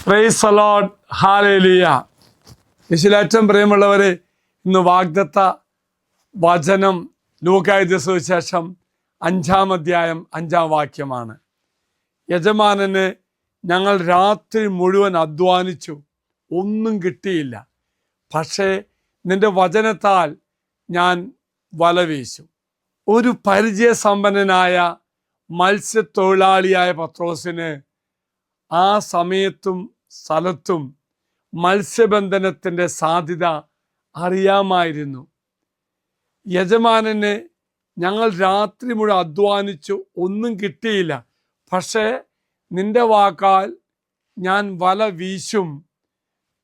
Price allot hallelujah യേശുലേറ്റം പ്രിയമുള്ളവരെ ഇന്ന് വാഗ്ദത്ത വചനം ലൂക്കായുധ സുവിശേഷം അഞ്ചാം അധ്യായം അഞ്ചാം വാക്യമാണ്. യജമാനന് ഞങ്ങൾ രാത്രി മുഴുവൻ അധ്വാനിച്ചു ഒന്നും കിട്ടിയില്ല. പക്ഷേ നിന്റെ വചനത്താൽ ഞാൻ വല വീശും ഒരു പരിചയസമ്പന്നനായ മത്സ്യത്തൊഴിലാളിയായ പത്രോസിന് ആ സമയത്തും സ്ഥലത്തും മത്സ്യബന്ധനത്തിന്റെ സാധ്യത അറിയാമായിരുന്നു. യജമാനന് ഞങ്ങൾ രാത്രി മുഴുവൻ അധ്വാനിച്ചു ഒന്നും കിട്ടിയില്ല. പക്ഷേ നിന്റെ വാക്കാൽ ഞാൻ വല വീശും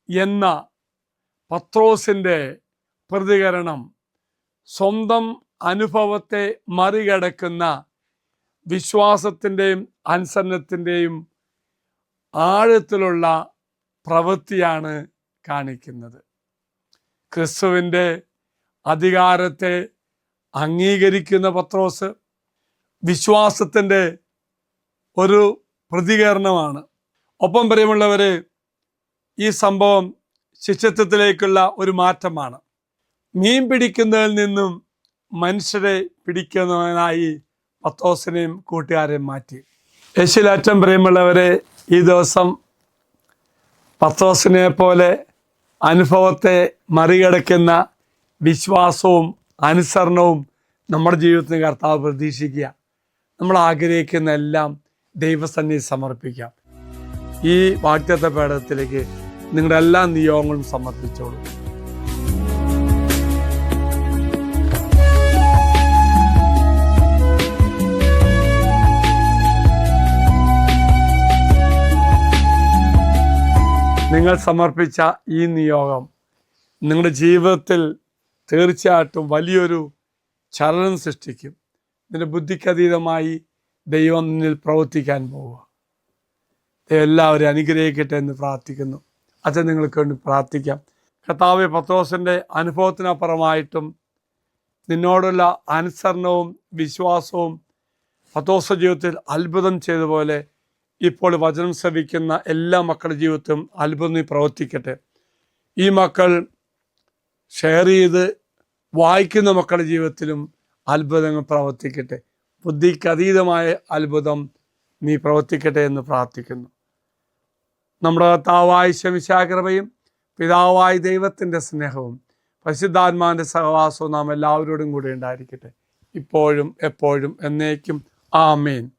എന്ന പത്രോസിന്റെ പ്രതികരണം സ്വന്തം അനുഭവത്തെ മറികടക്കുന്ന വിശ്വാസത്തിന്റെയും അനുസരണത്തിന്റെയും ആഴത്തിലുള്ള പ്രവൃത്തിയാണ് കാണിക്കുന്നത്. ക്രിസ്തുവിന്റെ അധികാരത്തെ അംഗീകരിക്കുന്ന പത്രോസ് വിശ്വാസത്തിന്റെ ഒരു പ്രതികരണമാണ്. ഒപ്പം പ്രിയമുള്ളവർ ഈ സംഭവം ശിഷ്യത്വത്തിലേക്കുള്ള ഒരു മാറ്റമാണ്. മീൻ പിടിക്കുന്നതിൽ നിന്നും മനുഷ്യരെ പിടിക്കുന്നതിനായി പത്തോസിനെയും കൂട്ടുകാരെയും മാറ്റി. യശിലാറ്റം പ്രിയമുള്ളവരെ ഈ ദിവസം പത്രോസിനെ പോലെ അനുഭവത്തെ മറികടക്കുന്ന വിശ്വാസവും അനുസരണവും നമ്മുടെ ജീവിതത്തിന് കർത്താവ് പ്രതീക്ഷിക്കുക. നമ്മൾ ആഗ്രഹിക്കുന്ന എല്ലാം ദൈവസന്നിധി സമർപ്പിക്കാം. ഈ വാക്യത്തെ പേടത്തിലേക്ക് നിങ്ങളുടെ എല്ലാ നിയോഗങ്ങളും സമർപ്പിച്ചോളൂ. നിങ്ങൾ സമർപ്പിച്ച ഈ നിയോഗം നിങ്ങളുടെ ജീവിതത്തിൽ തീർച്ചയായിട്ടും വലിയൊരു ചലനം സൃഷ്ടിക്കും. നിന്റെ ബുദ്ധിക്കതീതമായി ദൈവം നിന്നിൽ പ്രവർത്തിക്കാൻ പോവുക. എല്ലാവരും അനുഗ്രഹിക്കട്ടെ എന്ന് പ്രാർത്ഥിക്കുന്നു. അച്ഛൻ നിങ്ങൾക്ക് വേണ്ടി പ്രാർത്ഥിക്കാം. കർത്താവ് പത്രോസിന്റെ അനുഭവത്തിനപ്പുറമായിട്ടും നിന്നോടുള്ള അനുസരണവും വിശ്വാസവും പത്തോസ ജീവിതത്തിൽ അത്ഭുതം ചെയ്തതുപോലെ ഇപ്പോൾ വചനം ശ്രവിക്കുന്ന എല്ലാ മക്കളുടെ ജീവിതത്തിലും അത്ഭുതം നീ പ്രവർത്തിക്കട്ടെ. ഈ മക്കൾ ഷെയർ ചെയ്ത് വായിക്കുന്ന മക്കളുടെ ജീവിതത്തിലും അത്ഭുതങ്ങൾ പ്രവർത്തിക്കട്ടെ. ബുദ്ധിക്കതീതമായ അത്ഭുതം നീ പ്രവർത്തിക്കട്ടെ എന്ന് പ്രാർത്ഥിക്കുന്നു. നമ്മുടെ കർത്താവായ ശമിശാകൃപയും പിതാവായ ദൈവത്തിന്റെ സ്നേഹവും പരിശുദ്ധാത്മാവിന്റെ സഹവാസവും നാം എല്ലാവരോടും കൂടി ഉണ്ടായിരിക്കട്ടെ. ഇപ്പോഴും എപ്പോഴും എന്നേക്കും. ആമേൻ.